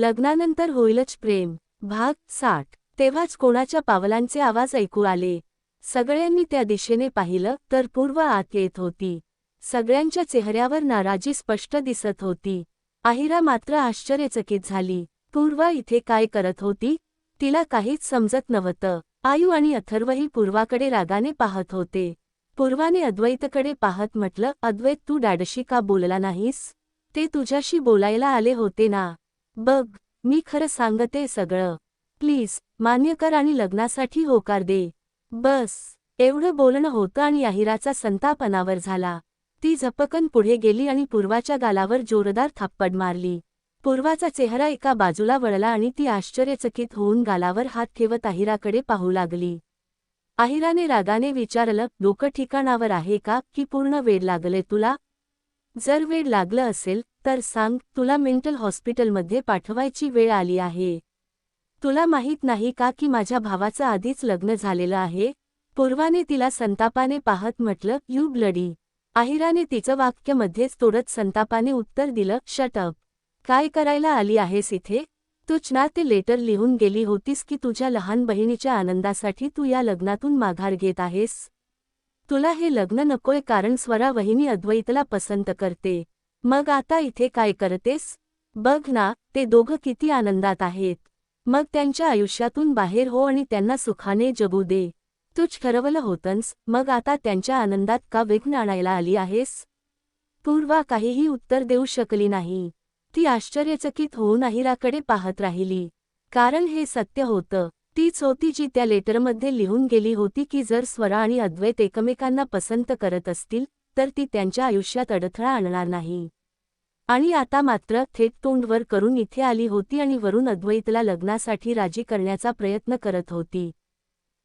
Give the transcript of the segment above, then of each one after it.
लग्नानंतर होईलच प्रेम. भाग साठ. तेव्हाच कोणाच्या पावलांचे आवाज ऐकू आले. सगळ्यांनी त्या दिशेने पाहिलं तर पूर्व आत येत होती. सगळ्यांच्या चेहऱ्यावर नाराजी स्पष्ट दिसत होती. आहिरा मात्र आश्चर्यचकित झाली. पूर्व इथे काय करत होती? तिला काहीच समजत नव्हतं. आयू आणि अथर्वही पूर्वाकडे रागाने पाहत होते. पूर्वाने अद्वैतकडे पाहत म्हटलं अद्वैत तू डॅडशी का बोलला नाहीस? ते तुझ्याशी बोलायला आले होते ना? बघ मी खरं सांगते सगळं. प्लीज मान्य कर आणि लग्नासाठी होकार दे. बस. एवढं बोलणं होतं आणि आहिराचा संताप अनावर झाला. ती झपकन पुढे गेली आणि पूर्वाच्या गालावर जोरदार थप्पड मारली. पूर्वाचा चेहरा एका बाजूला वळला आणि ती आश्चर्यचकित होऊन गालावर हात ठेवत आहिराकडे पाहू लागली. आहिराने रागाने विचारलं डोकं ठिकाणावर आहे का की पूर्ण वेळ लागले तुला? जर वेळ लागलं असेल तर सांग तुला मेंटल हॉस्पिटलमध्ये पाठवायची वेळ आली आहे. तुला माहीत नाही का की माझ्या भावाचं आधीच लग्न झालेलं आहे? पूर्वाने तिला संतापाने पाहत म्हटलं यू ब्लडी. आहिराने तिचं वाक्य मध्येच तोडत संतापाने उत्तर दिलं शटअप काय करायला आली आहेस इथे? तूच ना ते लेटर लिहून गेली होतीस की तुझ्या लहान बहिणीच्या आनंदासाठी तू या लग्नातून माघार घेत आहेस? तुला हे लग्न नकोय कारण स्वरा वहिनी अद्वैतला पसंत करते. मग आता इथे काय करतेस? बघ ना ते दोघं किती आनंदात आहेत. मग त्यांच्या आयुष्यातून बाहेर हो आणि त्यांना सुखाने जगू दे. तूच ठरवलं होतंस मग आता त्यांच्या आनंदात का विघ्न आणायला आली आहेस? पूर्वा काहीही उत्तर देऊ शकली नाही. ती आश्चर्यचकित होऊन अहिराकडे पाहत राहिली. कारण हे सत्य होतं. तीच होती जी त्या लेटरमध्ये लिहून गेली होती की जर स्वरा आणि अद्वैत एकमेकांना पसंत करत असतील तर ती त्यांच्या आयुष्यात अडथळा आणणार नाही. आणि आता मात्र थेट तोंडवर करून इथे आली होती आणि वरून अद्वैतला लग्नासाठी राजी करण्याचा प्रयत्न करत होती.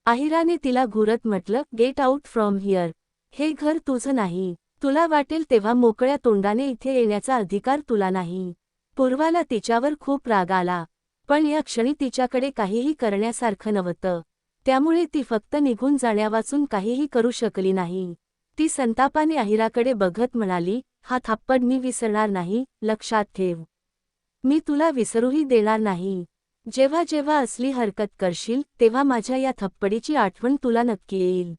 आहिराने तिला घुरत म्हटलं गेट आऊट फ्रॉम हिअर हे घर तुझं नाही. तुला वाटेल तेव्हा मोकळ्या तोंडाने इथे येण्याचा अधिकार तुला नाही. पूर्वाला तिच्यावर खूप राग आला. पण या क्षणी तिच्याकडे काहीही करण्यासारखं नव्हतं. त्यामुळे ती फक्त निघून जाण्यावाचून काहीही करू शकली नाही. ती संतापाने अहिराकडे बघत म्हणाली हा थाप्पड मी विसरणार नाही लक्षात ठेव. मी तुला विसरूही देणार नाही. जेव्हा जेव्हा असली हरकत करशील तेव्हा माझ्या या थप्पडीची आठवण तुला नक्की येईल.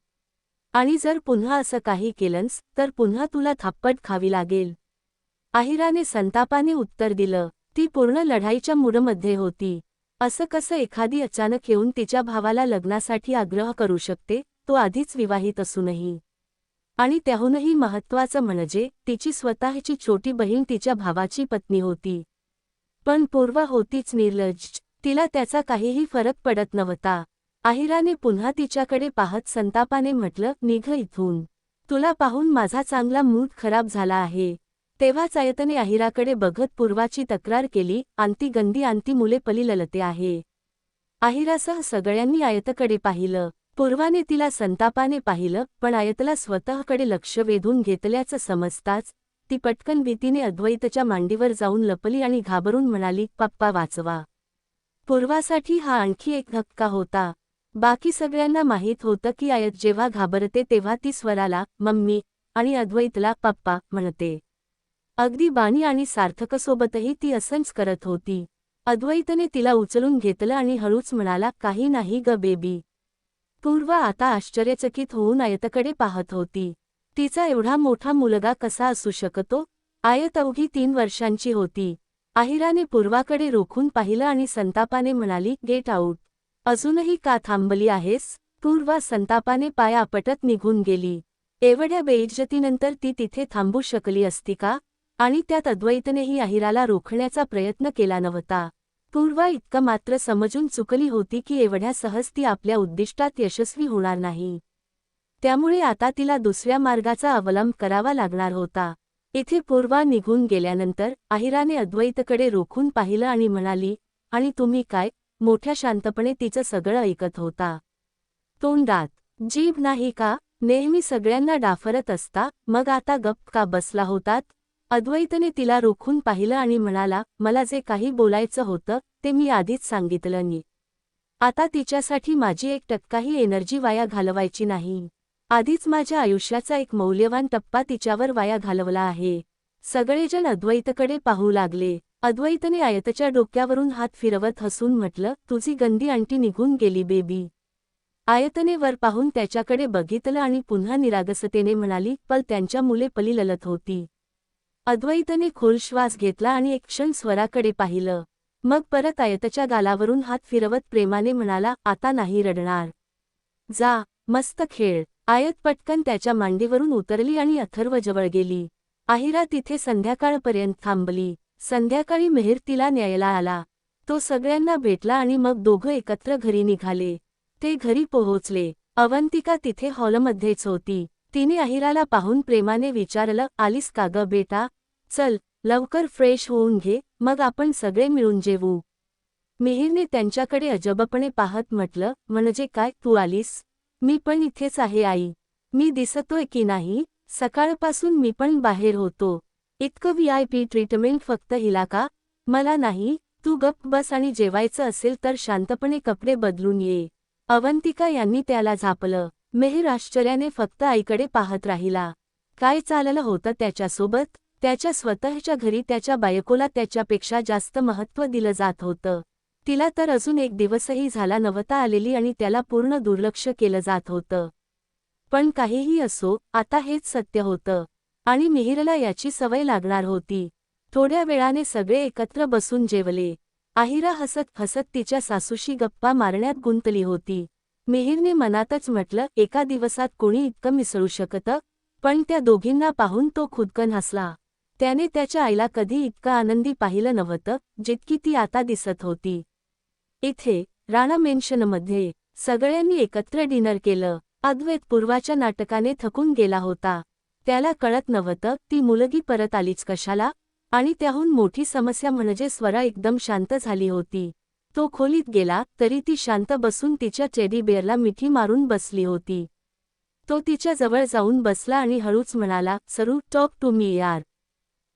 आणि जर पुन्हा असं काही केलंस तर पुन्हा तुला थप्पड खावी लागेल. आहिराने संतापाने उत्तर दिलं ती पूर्ण लढाईच्या मूडमध्ये होती. असं कसं एखादी अचानक येऊन तिच्या भावाला लग्नासाठी आग्रह करू शकते तो आधीच विवाहित असूनही. आणि त्याहूनही महत्त्वाचं म्हणजे तिची स्वतःची छोटी बहीण तिच्या भावाची पत्नी होती. पण पूर्व होतीच निर्लज्ज तिला त्याचा काहीही फरक पडत नव्हता. आहिराने पुन्हा तिच्याकडे पाहत संतापाने म्हटलं निघ इथून. तुला पाहून माझा चांगला मूड खराब झाला आहे. तेव्हाच आयतने आहिराकडे बघत पूर्वाची तक्रार केली आंती गंदी आंती मुले पलीललते आहे. आहिरासह सगळ्यांनी आयतकडे पाहिलं. पूर्वाने तिला संतापाने पाहिलं पण आयतला स्वतःकडे लक्ष वेधून घेतल्याचं समजताच ती पटकन भीतीने अद्वैतच्या मांडीवर जाऊन लपली आणि घाबरून म्हणाली पप्पा वाचवा. पूर्वासाठी हा आणखी एक धक्का होता. बाकी सगळ्यांना माहीत होतं की आयत जेव्हा घाबरते तेव्हा ती स्वराला मम्मी आणि अद्वैतला पप्पा म्हणते. अगदी बाणी आणि सार्थकसोबतही ती असंच करत होती. अद्वैतने तिला उचलून घेतलं आणि हळूच म्हणाला काही नाही ग बेबी. पूर्व आता आश्चर्यचकित होऊन आयतकडे पाहत होती. तिचा एवढा मोठा मुलगा कसा असू शकतो? आयत अवघी तीन वर्षांची होती. आहिराने पूर्वाकडे रोखून पाहिलं आणि संतापाने म्हणाली गेट आऊट. अजूनही का थांबली आहेस पूर्वा संतापाने पाया आपटत निघून गेली. एवढ्या बेइज्जतीनंतर ती तिथे थांबू शकली असती का? आणि त्यात अद्वैतनेही अहिराला रोखण्याचा प्रयत्न केला नव्हता. पूर्वा इतकं मात्र समजून चुकली होती की एवढ्या सहज ती आपल्या उद्दिष्टात यशस्वी होणार नाही. त्यामुळे आता तिला दुसऱ्या मार्गाचा अवलंब करावा लागणार होता. इथे पूर्वा निघून गेल्यानंतर अहिराने अद्वैतकडे रोखून पाहिलं आणि म्हणाली आणि तुम्ही काय? मोठ्या शांतपणे तिचं सगळं ऐकत होता. तोंडात जीभ नाही का? नेहमी सगळ्यांना डाफरत असता मग आता गप्प का बसला होतात? अद्वैतने तिला रोखून पाहिलं आणि म्हणाला मला जे काही बोलायचं होतं ते मी आधीच सांगितलं नी. आता तिच्यासाठी माझी एक टक्काही एनर्जी वाया घालवायची नाही. आधीच माझ्या आयुष्याचा एक मौल्यवान टप्पा तिच्यावर वाया घालवला आहे. सगळेजण अद्वैतकडे पाहू लागले. अद्वैतने आयतच्या डोक्यावरून हात फिरवत हसून म्हटलं तुझी गंदी अंटी निघून गेली बेबी आयतने वर पाहून त्याच्याकडे बघितलं आणि पुन्हा निरागसतेने म्हणाली पल त्यांच्या मुले पली ललत होती. अद्वैतने खोल श्वास घेतला आणि एक क्षण स्वराकडे पाहिलं. मग परत आयतच्या गालावरून हात फिरवत प्रेमाने म्हणाला आता नाही रडणार. जा मस्त खेळ. आयत पटकन त्याच्या मांडीवरून उतरली आणि अथर्व जवळ गेली. आहिरा तिथे संध्याकाळपर्यंत थांबली. संध्याकाळी मेहर तिला न्यायला आला. तो सगळ्यांना भेटला आणि मग दोघं एकत्र घरी निघाले. ते घरी पोहोचले. अवंतिका तिथे हॉलमध्येच होती. तिने अहिराला पाहून प्रेमाने विचारलं आलीस का ग बेटा? चल लवकर फ्रेश होऊन घे मग आपण सगळे मिळून जेवू. मिहिरने त्यांच्याकडे अजबपणे पाहत म्हटलं म्हणजे काय तू आलीस? मी पण इथेच आहे आई. मी दिसतोय की नाही? सकाळपासून मी पण बाहेर होतो. इतकं व्ही आय पी ट्रीटमेंट फक्त हिला का? मला नाही. तू गप्प बस आणि जेवायचं असेल तर शांतपणे कपडे बदलून ये. अवंतिका यांनी त्याला झापलं. मेहर आश्चर्याने फक्त आईकडे पाहत राहिला. काय चाललं होतं त्याच्यासोबत? त्याच्या स्वतःच्या घरी त्याच्या बायकोला त्याच्यापेक्षा जास्त महत्त्व दिलं जात होतं. तिला तर अजून एक दिवसही झाला नवता आलेली आणि त्याला पूर्ण दुर्लक्ष केलं जात होतं. पण काहीही असो आता हेच सत्य होतं. आणि मिहिरला याची सवय लागणार होती. थोड्या वेळाने सगळे एकत्र बसून जेवले. आहिरा हसत हसत तिच्या सासूशी गप्पा मारण्यात गुंतली होती. मिहिरने मनातच म्हटलं एका दिवसात कोणी इतकं मिसळू शकतं? पण त्या दोघींना पाहून तो खुदकन हसला. त्याने त्याच्या आईला कधी इतकं आनंदी पाहिलं नव्हतं जितकी ती आता दिसत होती. इथे राणा मेन्शनमध्ये सगळ्यांनी एकत्र डिनर केलं. अद्वैत पूर्वाच्या नाटकाने थकून गेला होता. त्याला कळत नव्हतं ती मुलगी परत आलीच कशाला? आणि त्याहून मोठी समस्या म्हणजे स्वरा एकदम शांत झाली होती. तो खोलीत गेला तरी ती शांत बसून तिच्या टेडी बेअरला मिठी मारून बसली होती. तो तिच्या जवळ जाऊन बसला आणि हळूच म्हणाला सरू टॉक टू मी यार.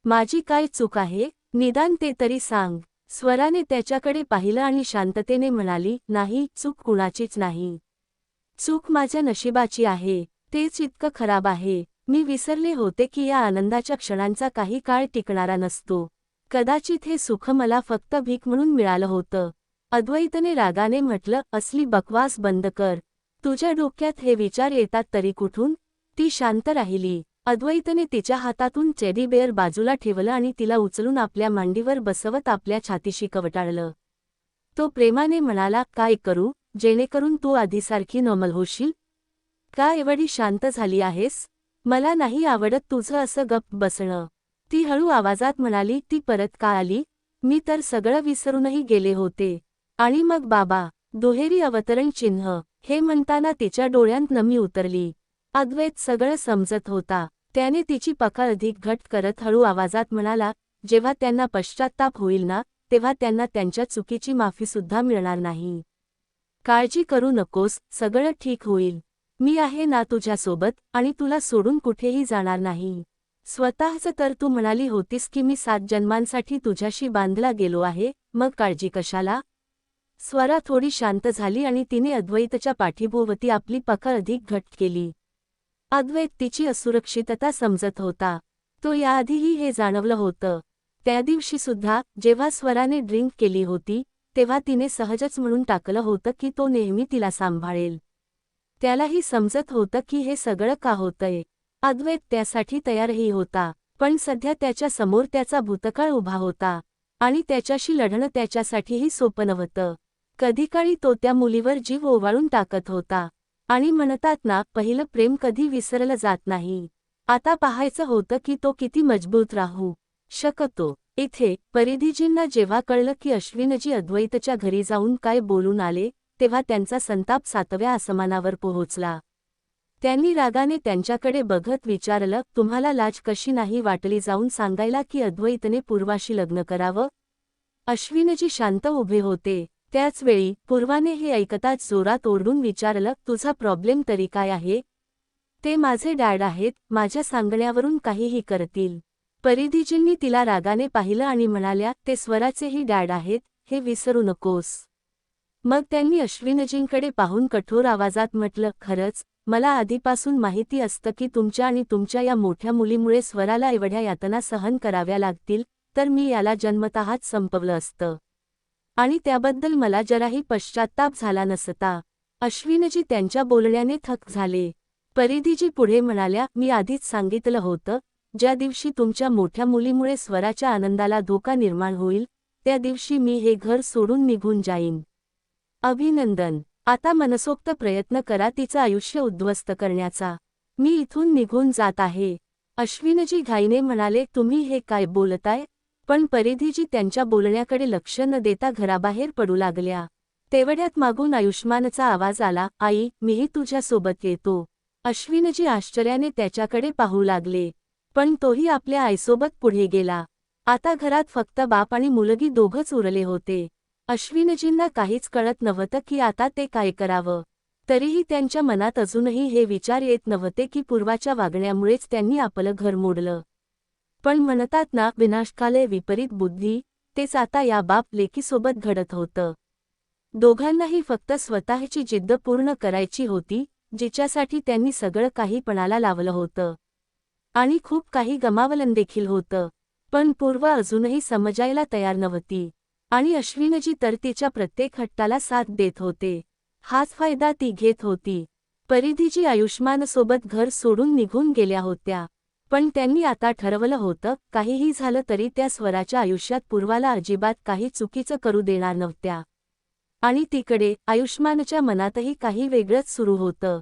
माझी काय चूक आहे? निदान ते तरी सांग. स्वराने त्याच्याकडे पाहिलं आणि शांततेने म्हणाली नाही चूक कुणाचीच नाही. चूक माझ्या नशिबाची आहे. तेच इतकं खराब आहे. मी विसरले होते की या आनंदाच्या क्षणांचा काही काळ टिकणारा नसतो. कदाचित हे सुख मला फक्त भीक म्हणून मिळालं होतं. अद्वैतने रागाने म्हटलं असली बकवास बंद कर. तुझ्या डोक्यात हे विचार येतात तरी कुठून? ती शांत राहिली. अद्वैतने तिच्या हातातून चेडी बेअर बाजूला ठेवलं आणि तिला उचलून आपल्या मांडीवर बसवत आपल्या छातीशी कवटाळलं. तो प्रेमाने म्हणाला काय करू? जेणेकरून तू आधीसारखी नॉर्मल होशील? का एवढी शांत झाली आहेस? मला नाही आवडत तुझं असं गप्प बसणं. ती हळू आवाजात म्हणाली ती परत का आली? मी तर सगळं विसरूनही गेले होते. आणि मग बाबा दुहेरी अवतरण चिन्ह हे म्हणताना तिच्या डोळ्यांत नमी उतरली. अद्वैत सगळं समजत होता. त्याने तिची पकड अधिक घट करत हळू आवाजात म्हणाला जेव्हा त्यांना पश्चात्ताप होईल ना तेव्हा त्यांना त्यांच्या चुकीची माफीसुद्धा मिळणार नाही. काळजी करू नकोस सगळं ठीक होईल. मी आहे ना तुझ्यासोबत आणि तुला सोडून कुठेही जाणार नाही. स्वतःच तर तू म्हणाली होतीस की मी सात जन्मांसाठी तुझ्याशी बांधला गेलो आहे मग काळजी कशाला? स्वरा थोडी शांत झाली आणि तिने अद्वैतच्या पाठीभोवती आपली पकड अधिक घट केली. अद्वैत तिची असुरक्षितता समजत होता. तो याआधीही हे जाणवलं होतं. त्या दिवशी सुद्धा जेव्हा स्वराने ड्रिंक केली होती तेव्हा तिने सहजच म्हणून टाकलं होतं की तो नेहमी तिला सांभाळेल. त्यालाही समजत होतं की हे सगळं का होतंय. अद्वैत त्यासाठी तयारही होता पण सध्या त्याच्यासमोर त्याचा भूतकाळ उभा होता आणि त्याच्याशी लढणं त्याच्यासाठीही सोपं नव्हतं. कधीकाळी तो त्या मुलीवर जीव ओवाळून टाकत होता. आणि म्हणतात ना पहिलं प्रेम कधी विसरलं जात नाही. आता पाहायचं होतं की तो किती मजबूत राहू शकतो. इथे परिधीजींना जेव्हा कळलं की अश्विनजी अद्वैतच्या घरी जाऊन काय बोलून आले तेव्हा त्यांचा संताप सातव्या आसमानावर पोहोचला. त्यांनी रागाने त्यांच्याकडे बघत विचारलं तुम्हाला लाज कशी नाही वाटली जाऊन सांगायला की अद्वैतने पूर्वाशी लग्न करावं? अश्विनजी शांत उभे होते. त्याचवेळी पूर्वाने हे ऐकताच जोरात ओरडून विचारलं तुझा प्रॉब्लेम तरी काय आहे? ते माझे डॅड आहेत माझ्या सांगण्यावरून काहीही करतील. परिधीजींनी तिला रागाने पाहिलं आणि म्हणाल्या ते स्वराचेही डॅड आहेत हे विसरू नकोस. मग त्यांनी अश्विनजींकडे पाहून कठोर आवाजात म्हटलं खरंच मला आधीपासून माहिती असतं की तुमच्या आणि तुमच्या या मोठ्या मुलीमुळे स्वराला एवढ्या यातना सहन कराव्या लागतील तर मी याला जन्मतःच संपवलं असतं. आणि त्याबद्दल मला जराही पश्चात्ताप झाला नसता. अश्विनजी त्यांच्या बोलण्याने थक झाले. परिधीजी पुढे म्हणाल्या मी आधीच सांगितलं होतं ज्या दिवशी तुमच्या मोठ्या मुलीमुळे स्वराच्या आनंदाला धोका निर्माण होईल त्या दिवशी मी हे घर सोडून निघून जाईन. अभिनंदन. आता मनसोक्त प्रयत्न करा तिचं आयुष्य उद्ध्वस्त करण्याचा. मी इथून निघून जात आहे. अश्विनजी घाईने म्हणाले तुम्ही हे काय बोलताय? पण परिधीजी त्यांच्या बोलण्याकडे लक्ष न देता घराबाहेर पडू लागल्या. तेवढ्यात मागून आयुष्मानचा आवाज आला आई मीही तुझ्यासोबत येतो. अश्विनजी आश्चर्याने त्याच्याकडे पाहू लागले पण तोही आपल्या आईसोबत पुढे गेला. आता घरात फक्त बाप आणि मुलगी दोघंच उरले होते. अश्विनजींना काहीच कळत नव्हतं की आता ते काय करावं. तरीही त्यांच्या मनात अजूनही हे विचार येत नव्हते की पूर्वाच्या वागण्यामुळेच त्यांनी आपलं घर मोडलं. पण म्हणतात ना विनाशकाले विपरीत बुद्धी तेच आता या बाप लेकीसोबत घडत होतं. दोघांनाही फक्त स्वतःची जिद्द पूर्ण करायची होती जिच्यासाठी त्यांनी सगळं काही पणाला लावलं होतं. आणि खूप काही गमावलन देखील होतं. पण पूर्व अजूनही समजायला तयार नव्हती. आणि अश्विनजी तर तिच्या प्रत्येक हट्टाला साथ देत होते. हाच फायदा ती घेत होती. परिधीजी आयुष्मानसोबत घर सोडून निघून गेल्या होत्या. पण त्यांनी आता ठरवलं होतं काहीही झालं तरी त्या स्वराच्या आयुष्यात पूर्वाला अजिबात काही चुकीचं करू देणार नव्हत्या. आणि तिकडे आयुष्मानच्या मनातही काही वेगळंच सुरू होतं.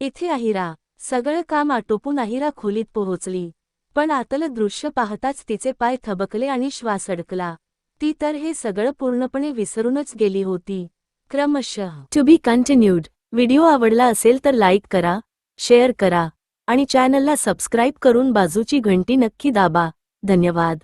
इथे अहिरा सगळं काम आटोपून अहिरा खोलीत पोहोचली. पण आतलं दृश्य पाहताच तिचे पाय थबकले आणि श्वास अडकला. ती तर हे सगळं पूर्णपणे विसरूनच गेली होती. क्रमशः टू बी कंटिन्यूड व्हिडिओ आवडला असेल तर लाईक करा शेअर करा आणि चॅनलला सबस्क्राईब करून बाजूची घंटी नक्की दाबा. धन्यवाद.